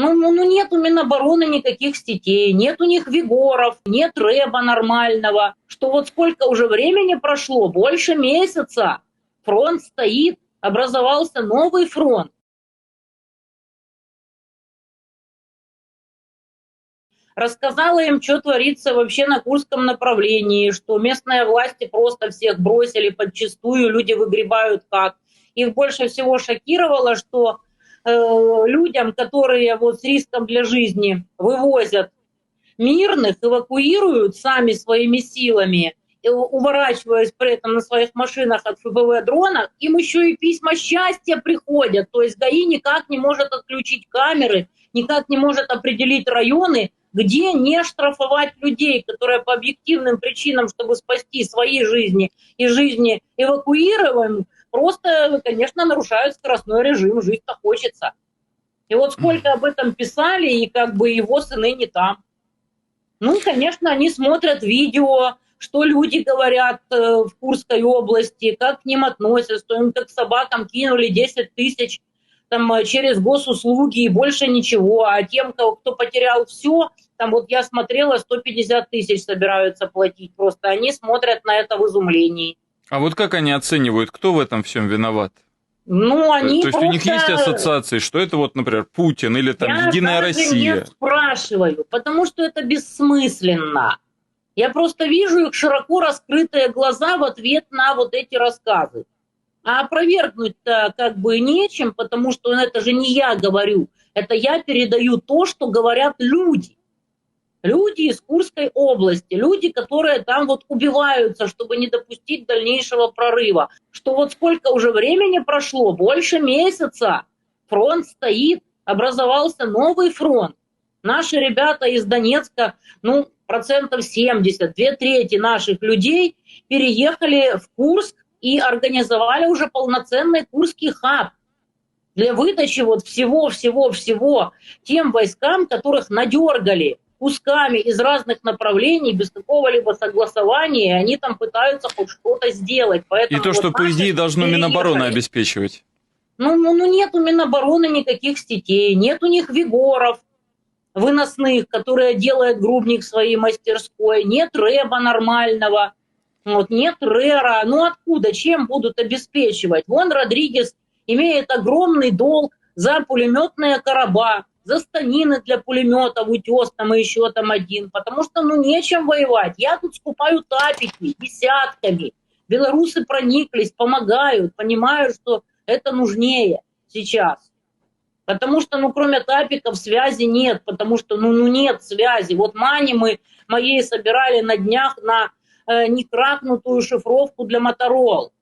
Ну, ну, ну нет у Минобороны никаких сетей, нет у них Вигоров, нет рэба нормального. Что вот сколько уже времени прошло, больше месяца. Фронт стоит, образовался новый фронт. рассказала им, что творится вообще на Курском направлении, что местные власти просто всех бросили подчистую, люди выгребают как. Их больше всего шокировало, что людям, которые вот с риском для жизни вывозят мирных, эвакуируют сами своими силами, уворачиваясь при этом на своих машинах от ФПВ дронов, им еще и письма счастья приходят. То есть ГАИ никак не может отключить камеры, никак не может определить районы, где не штрафовать людей, которые по объективным причинам, чтобы спасти свои жизни и жизни эвакуируемых, просто, конечно, нарушают скоростной режим, жить-то хочется. И вот сколько об этом писали, и как бы его сыны не там. Ну, конечно, они смотрят видео, что люди говорят э, в Курской области, как к ним относятся, что им как собакам кинули 10 тысяч там, э, через госуслуги и больше ничего. А тем, кто, потерял все, там вот я смотрела, 150 тысяч собираются платить. Просто они смотрят на это в изумлении. А вот как они оценивают, кто в этом всем виноват? Ну, они То есть просто... у них есть ассоциации, что это вот, например, Путин или там я Единая Россия? не спрашиваю, потому что это бессмысленно. Я просто вижу их широко раскрытые глаза в ответ на вот эти рассказы. А опровергнуть-то как бы нечем, потому что это же не я говорю, это я передаю то, что говорят люди люди из Курской области, люди, которые там вот убиваются, чтобы не допустить дальнейшего прорыва. Что вот сколько уже времени прошло, больше месяца, фронт стоит, образовался новый фронт. Наши ребята из Донецка, ну, процентов 70, две трети наших людей переехали в Курск и организовали уже полноценный курский хаб для выдачи вот всего-всего-всего тем войскам, которых надергали кусками из разных направлений, без какого-либо согласования, они там пытаются хоть что-то сделать. Поэтому и то, вот что, по идее, должно Минобороны обеспечивать. Ну, ну, ну, нет у Минобороны никаких сетей, нет у них Вигоров выносных, которые делают грубник своей мастерской, нет рэба нормального, вот, нет рэра. Ну откуда, чем будут обеспечивать? Вон Родригес имеет огромный долг за пулеметные короба за станины для пулеметов, утес там и еще там один, потому что ну нечем воевать. Я тут скупаю тапики десятками. Белорусы прониклись, помогают, понимают, что это нужнее сейчас. Потому что, ну, кроме тапиков связи нет, потому что, ну, ну нет связи. Вот мани мы моей собирали на днях на э, некракнутую шифровку для Моторол.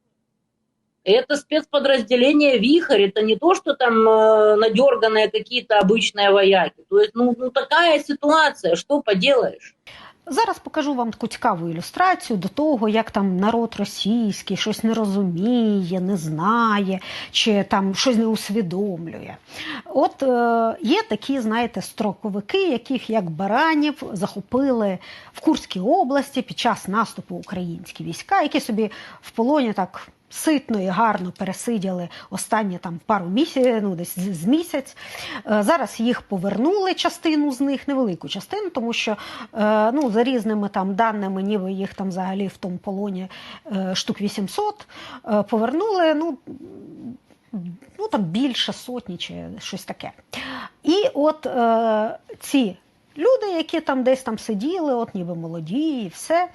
Это спецподразделение «Вихрь», это не то, что там э, надерганные какие-то обычные вояки. То есть, ну, ну такая ситуація, що поделаєш? Зараз покажу вам таку цікаву ілюстрацію до того, як там народ російський щось не розуміє, не знає, чи там щось не усвідомлює. От е, є такі, знаєте, строковики, яких як баранів захопили в Курській області під час наступу українські війська, які собі в полоні так ситно і гарно пересиділи останні там пару місяців, ну десь з місяць. Е, зараз їх повернули частину з них, невелику частину, тому що е, ну, за різними там даними, ніби їх там взагалі в тому полоні е, штук 800, повернули. ну, Ну, там більше сотні чи щось таке. І от ці люди, які там десь там сиділи, от ніби молоді, і все.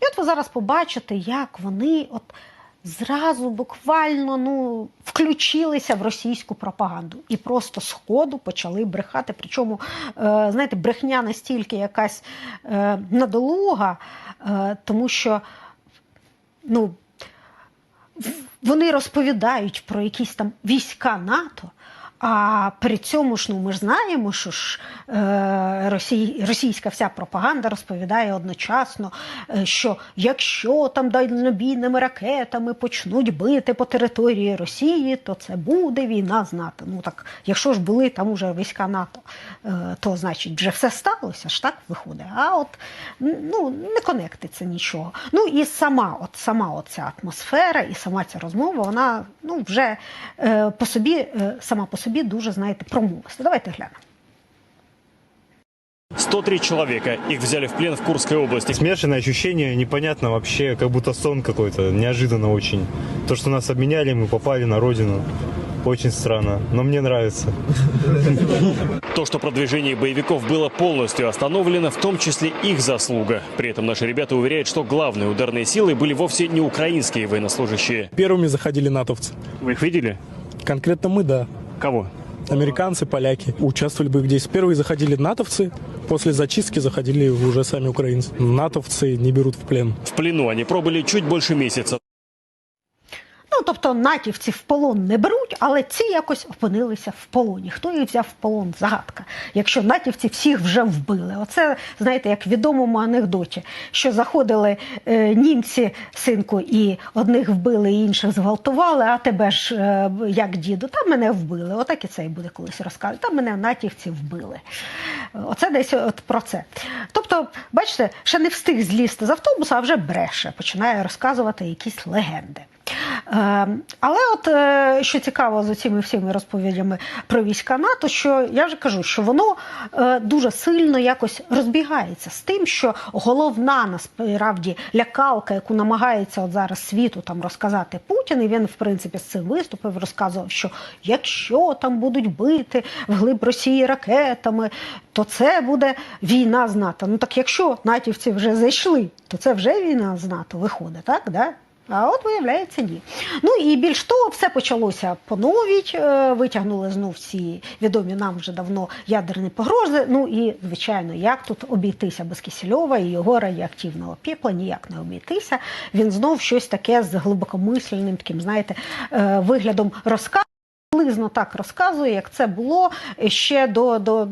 І от ви зараз побачите, як вони от зразу буквально ну, включилися в російську пропаганду і просто з ходу почали брехати. Причому, е, знаєте, брехня настільки якась е, надолуга, е, тому що ну, вони розповідають про якісь там війська НАТО. А при цьому ж ну ми ж знаємо, що ж е, росій, російська вся пропаганда розповідає одночасно, е, що якщо там дальнобійними ракетами почнуть бити по території Росії, то це буде війна з НАТО. Ну так, якщо ж були там уже війська НАТО, е, то значить вже все сталося ж так виходить. А от ну не конектиться нічого. Ну і сама, от сама оця атмосфера, і сама ця розмова, вона ну вже по собі, сама по собі собі дуже, знаєте, промовисто. Давайте глянемо. 103 человека. Их взяли в плен в Курской области. Смешанное ощущение, непонятно вообще, как будто сон какой-то, неожиданно очень. То, что нас обменяли, мы попали на родину. Очень странно, но мне нравится. То, что продвижение боевиков было полностью остановлено, в том числе их заслуга. При этом наши ребята уверяют, что главные ударные силы были вовсе не украинские военнослужащие. Первыми заходили натовцы. Вы их видели? Конкретно мы, да. Кого? Американцы, поляки участвовали в боевых действиях. Первые заходили натовцы, после зачистки заходили уже сами украинцы. Натовцы не берут в плен. В плену они пробыли чуть больше месяца. Ну, тобто натівці в полон не беруть, але ці якось опинилися в полоні. Хто їх взяв в полон? Загадка. Якщо натівці всіх вже вбили. Оце, знаєте, як в відомому анекдоті, що заходили е, німці, синку, і одних вбили, інших зґвалтували, а тебе ж е, як діду, та мене вбили. Отак і це і буде колись розказувати. Та мене натівці вбили. Оце десь от про це. Тобто, бачите, ще не встиг злізти з автобуса, а вже бреше, починає розказувати якісь легенди. Е, Але от е, що цікаво з цими всіми розповідями про війська НАТО, що я вже кажу, що воно е, дуже сильно якось розбігається з тим, що головна насправді лякалка, яку намагається от зараз світу там розказати Путін, і він в принципі з цим виступив, розказував, що якщо там будуть бити вглиб Росії ракетами, то це буде війна з НАТО. Ну так якщо натівці вже зайшли, то це вже війна з НАТО виходить, так? Да? А от виявляється, ні. Ну і більш того, все почалося по новій. е, Витягнули знов ці відомі нам вже давно ядерні погрози. Ну і звичайно, як тут обійтися без Кисельова і його радіоактивного пепла, ніяк не обійтися. Він знов щось таке з глибокомисленним, таким, знаєте, е, виглядом розказу. Приблизно так розказує, як це було ще до, до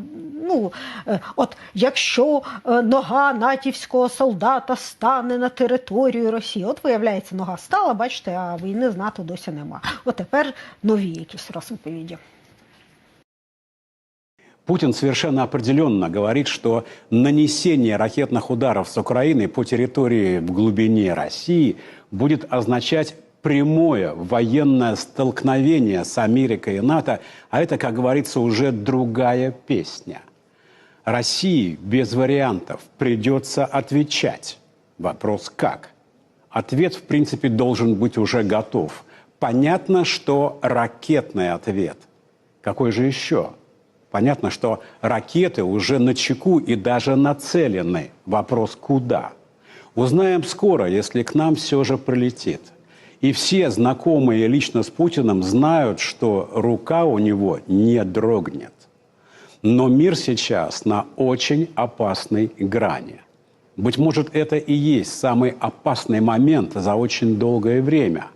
ну, е, от якщо е, нога натівського солдата стане на територію Росії, от виявляється, нога стала, бачите, а війни з НАТО досі нема. От тепер нові якісь розповіді. Путин совершенно определенно говорит, что нанесение ракетных ударов с Украины по территории в глубине России будет означать прямое военное столкновение с Америкой и НАТО, а это, как говорится, уже другая песня. России без вариантов придется отвечать. Вопрос как? Ответ, в принципе, должен быть уже готов. Понятно, что ракетный ответ. Какой же еще? Понятно, что ракеты уже на чеку и даже нацелены. Вопрос куда? Узнаем скоро, если к нам все же прилетит. И все знакомые лично с Путиным знают, что рука у него не дрогнет. Но мир сейчас на очень опасной грани. Быть может, это и есть самый опасный момент за очень долгое время –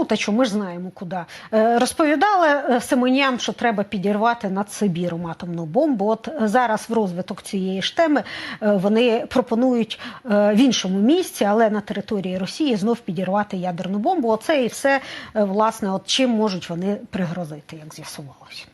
Ну, та що ми ж знаємо куди. Е, Розповідали е, Семенян, що треба підірвати над Сибіром атомну бомбу. От е, зараз в розвиток цієї ж теми е, вони пропонують е, в іншому місці, але на території Росії знов підірвати ядерну бомбу. Оце і все, е, власне, от чим можуть вони пригрозити, як з'ясувалось.